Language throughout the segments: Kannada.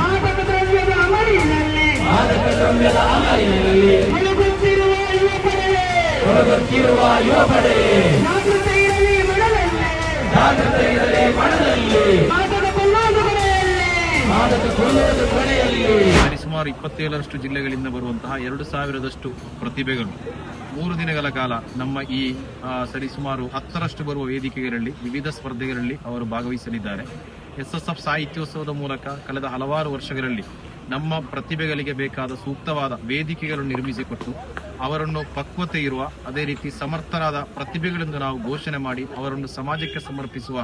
ಮಾದಕ ದ್ರವ್ಯದ ಅಮಲಿನಲ್ಲಿ ಮಾದಕ ದ್ರವ್ಯದ ಅಮಲಿನಲ್ಲಿ ಹೊರಗುತ್ತಿರುವ ಯುವ ಪಡೆ ಜಾಗೃತಿ ಇರಲಿ ಮನದಲ್ಲಿ ಜಾಗೃತ ಇರಲಿ ಮನದಲ್ಲಿ ಮಾದಕ ಕೊಲ್ಲೋದುಗಳೆಯಲ್ಲಿ ಮಾದಕ ಕೊಳ್ಳುವುದು ಕೊನೆಯಲ್ಲಿ ಸರಿಸುಮಾರು ಇಪ್ಪತ್ತೇಳರಷ್ಟು ಜಿಲ್ಲೆಗಳಿಂದ ಬರುವಂತಹ ಎರಡು ಸಾವಿರದಷ್ಟು ಪ್ರತಿಭೆಗಳು. ಮೂರು ದಿನಗಳ ಕಾಲ ನಮ್ಮ ಈ ಸರಿಸುಮಾರು ಹತ್ತರಷ್ಟು ಬರುವ ವೇದಿಕೆಗಳಲ್ಲಿ, ವಿವಿಧ ಸ್ಪರ್ಧೆಗಳಲ್ಲಿ ಅವರು ಭಾಗವಹಿಸಲಿದ್ದಾರೆ. ಎಸ್ ಎಸ್ ಎಫ್ ಸಾಹಿತ್ಯೋತ್ಸವದ ಮೂಲಕ ಕಳೆದ ಹಲವಾರು ವರ್ಷಗಳಲ್ಲಿ ನಮ್ಮ ಪ್ರತಿಭೆಗಳಿಗೆ ಬೇಕಾದ ಸೂಕ್ತವಾದ ವೇದಿಕೆಗಳನ್ನು ನಿರ್ಮಿಸಿಕೊಟ್ಟು ಅವರನ್ನು ಪಕ್ವತೆ ಇರುವ, ಅದೇ ರೀತಿ ಸಮರ್ಥರಾದ ಪ್ರತಿಭೆಗಳೆಂದು ನಾವು ಘೋಷಣೆ ಮಾಡಿ ಅವರನ್ನು ಸಮಾಜಕ್ಕೆ ಸಮರ್ಪಿಸುವ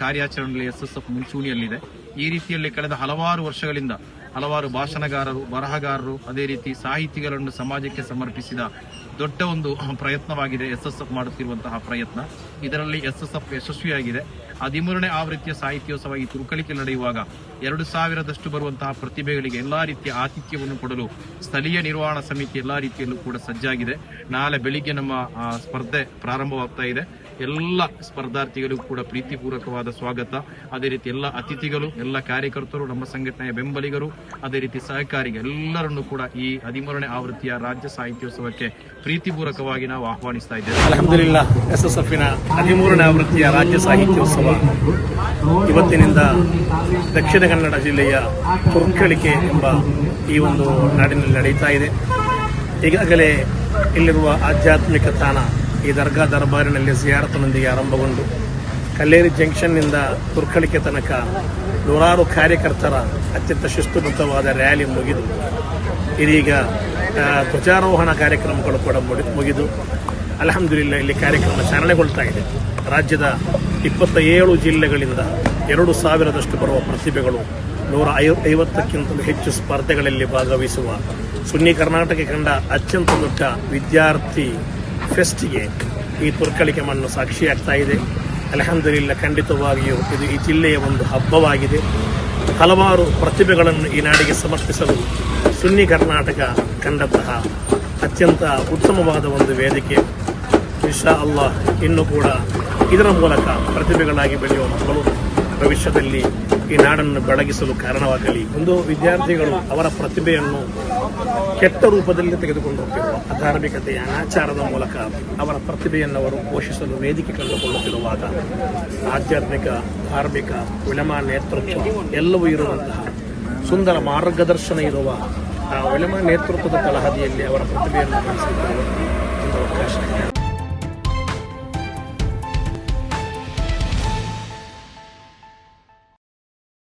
ಕಾರ್ಯಾಚರಣೆಯಲ್ಲಿ ಎಫ್ ಮುಂಚೂಣಿಯಲ್ಲಿದೆ. ಈ ರೀತಿಯಲ್ಲಿ ಕಳೆದ ಹಲವಾರು ವರ್ಷಗಳಿಂದ ಹಲವಾರು ಭಾಷಣಗಾರರು, ಬರಹಗಾರರು ಅದೇ ರೀತಿ ಸಾಹಿತಿಗಳನ್ನು ಸಮಾಜಕ್ಕೆ ಸಮರ್ಪಿಸಿದ ದೊಡ್ಡ ಒಂದು ಪ್ರಯತ್ನವಾಗಿದೆ ಎಸ್ ಎಸ್ ಎಫ್ ಮಾಡುತ್ತಿರುವಂತಹ ಪ್ರಯತ್ನ. ಇದರಲ್ಲಿ ಎಸ್ ಎಸ್ ಎಫ್ ಯಶಸ್ವಿಯಾಗಿದೆ. ಹದಿಮೂರನೇ ಆವೃತ್ತಿಯ ಸಾಹಿತ್ಯೋತ್ಸವ ಈ ತುರುಕಳಿಕೆ ನಡೆಯುವಾಗ ಎರಡು ಸಾವಿರದಷ್ಟು ಬರುವಂತಹ ಪ್ರತಿಭೆಗಳಿಗೆ ಎಲ್ಲಾ ರೀತಿಯ ಆತಿಥ್ಯವನ್ನು ಕೊಡಲು ಸ್ಥಳೀಯ ನಿರ್ವಹಣಾ ಸಮಿತಿ ಎಲ್ಲಾ ರೀತಿಯಲ್ಲೂ ಕೂಡ ಸಜ್ಜಾಗಿದೆ. ನಾಳೆ ಬೆಳಿಗ್ಗೆ ನಮ್ಮ ಸ್ಪರ್ಧೆ ಪ್ರಾರಂಭವಾಗ್ತಾ ಇದೆ. ಎಲ್ಲ ಸ್ಪರ್ಧಾರ್ಥಿಗಳಿಗೂ ಕೂಡ ಪ್ರೀತಿಪೂರ್ವಕವಾದ ಸ್ವಾಗತ. ಅದೇ ರೀತಿ ಎಲ್ಲ ಅತಿಥಿಗಳು, ಎಲ್ಲ ಕಾರ್ಯಕರ್ತರು, ನಮ್ಮ ಸಂಘಟನೆಯ ಬೆಂಬಲಿಗರು, ಅದೇ ರೀತಿ ಸಹಕಾರಿಗಳು ಎಲ್ಲರನ್ನು ಕೂಡ ಈ ಹದಿಮೂರನೇ ಆವೃತ್ತಿಯ ರಾಜ್ಯ ಸಾಹಿತ್ಯೋತ್ಸವಕ್ಕೆ ಪ್ರೀತಿಪೂರ್ವಕವಾಗಿ ನಾವು ಆಹ್ವಾನಿಸ್ತಾ ಇದ್ದೇವೆ. ಅಲಹಮದಿಲ್ಲ ಎಸ್ ಎಸ್ ಎಫ್ನ ಹದಿಮೂರನೇ ಆವೃತ್ತಿಯ ರಾಜ್ಯ ಸಾಹಿತ್ಯೋತ್ಸವ. ಇವತ್ತಿನಿಂದ ದಕ್ಷಿಣ ಕನ್ನಡ ಜಿಲ್ಲೆಯ ಕುರ್ಕಳಿಕೆ ಎಂಬ ಈ ಒಂದು ನಾಡಿನಲ್ಲಿ ನಡೆಯುತ್ತಾ ಇದೆ. ಈಗಾಗಲೇ ಇಲ್ಲಿರುವ ಆಧ್ಯಾತ್ಮಿಕ ತಾಣ ಈ ದರ್ಗಾ ದರ್ಬಾರಿನಲ್ಲಿ ಸಿಯಾರತ್ನೊಂದಿಗೆ ಆರಂಭಗೊಂಡು ಕಲ್ಲೇರಿ ಜಂಕ್ಷನ್ನಿಂದ ತುರ್ಕಳಿಕೆ ತನಕ ನೂರಾರು ಕಾರ್ಯಕರ್ತರ ಅತ್ಯಂತ ಶಿಸ್ತುಬದ್ಧವಾದ ರ್ಯಾಲಿ ಮುಗಿದು, ಇದೀಗ ಧ್ವಜಾರೋಹಣ ಕಾರ್ಯಕ್ರಮಗಳು ಕೂಡ ಮುಗಿ- ಮುಗಿದು ಅಲಹಮದಿಲ್ಲ ಇಲ್ಲಿ ಕಾರ್ಯಕ್ರಮ ಚಾಲನೆಗೊಳ್ತಾ ಇದೆ. ರಾಜ್ಯದ ಇಪ್ಪತ್ತ ಏಳು ಜಿಲ್ಲೆಗಳಿಂದ ಎರಡು ಸಾವಿರದಷ್ಟು ಬರುವ ಪ್ರತಿಭೆಗಳು ನೂರ ಐ, ಐವತ್ತಕ್ಕಿಂತಲೂ ಹೆಚ್ಚು ಸ್ಪರ್ಧೆಗಳಲ್ಲಿ ಭಾಗವಹಿಸುವ ಸುನ್ನಿ ಕರ್ನಾಟಕ ಕಂಡ ಅತ್ಯಂತ ದೊಡ್ಡ ವಿದ್ಯಾರ್ಥಿ ಫೆಸ್ಟ್ಗೆ ಈ ತುರ್ಕಳಿಕೆ ಮಣ್ಣು ಸಾಕ್ಷಿಯಾಗ್ತಾ ಇದೆ. ಅಲ್ಹಮ್ದುಲಿಲ್ಲ, ಖಂಡಿತವಾಗಿಯೂ ಇದು ಈ ಜಿಲ್ಲೆಯ ಒಂದು ಹಬ್ಬವಾಗಿದೆ. ಹಲವಾರು ಪ್ರತಿಭೆಗಳನ್ನು ಈ ನಾಡಿಗೆ ಸಮರ್ಪಿಸಲು ಸುನ್ನಿ ಕರ್ನಾಟಕ ಕಂಡಂತಹ ಅತ್ಯಂತ ಉತ್ತಮವಾದ ಒಂದು ವೇದಿಕೆ. ಇನ್ಶಾ ಅಲ್ಲಾಹ್, ಇನ್ನು ಕೂಡ ಇದರ ಮೂಲಕ ಪ್ರತಿಭೆಗಳಾಗಿ ಬೆಳೆಯುವ ಮಕ್ಕಳು ಭವಿಷ್ಯದಲ್ಲಿ ಈ ನಾಡನ್ನು ಬೆಳಗಿಸಲು ಕಾರಣವಾಗಲಿ ಒಂದು ವಿದ್ಯಾರ್ಥಿಗಳು ಅವರ ಪ್ರತಿಭೆಯನ್ನು ಕೆಟ್ಟ ರೂಪದಲ್ಲಿ ತೆಗೆದುಕೊಂಡು ಹೋಗ್ತಿರುವ ಅಧಾರ್ಮಿಕತೆಯ ಅನಾಚಾರದ ಮೂಲಕ ಅವರ ಪ್ರತಿಭೆಯನ್ನು ಅವರು ಪೋಷಿಸಲು ವೇದಿಕೆ ಕಂಡುಕೊಳ್ಳುತ್ತಿರುವಾಗ ಆಧ್ಯಾತ್ಮಿಕ, ಧಾರ್ಮಿಕ ವಿಳಮ ನೇತೃತ್ವ ಎಲ್ಲವೂ ಇರುವಂತಹ ಸುಂದರ ಮಾರ್ಗದರ್ಶನ ಇರುವ ಆ ವಿಳಮ ನೇತೃತ್ವದ ತಳಹದಿಯಲ್ಲಿ ಅವರ ಪ್ರತಿಭೆಯನ್ನು ಬೆಳೆಸಿಕೊಳ್ಳುವ ಅವಕಾಶ.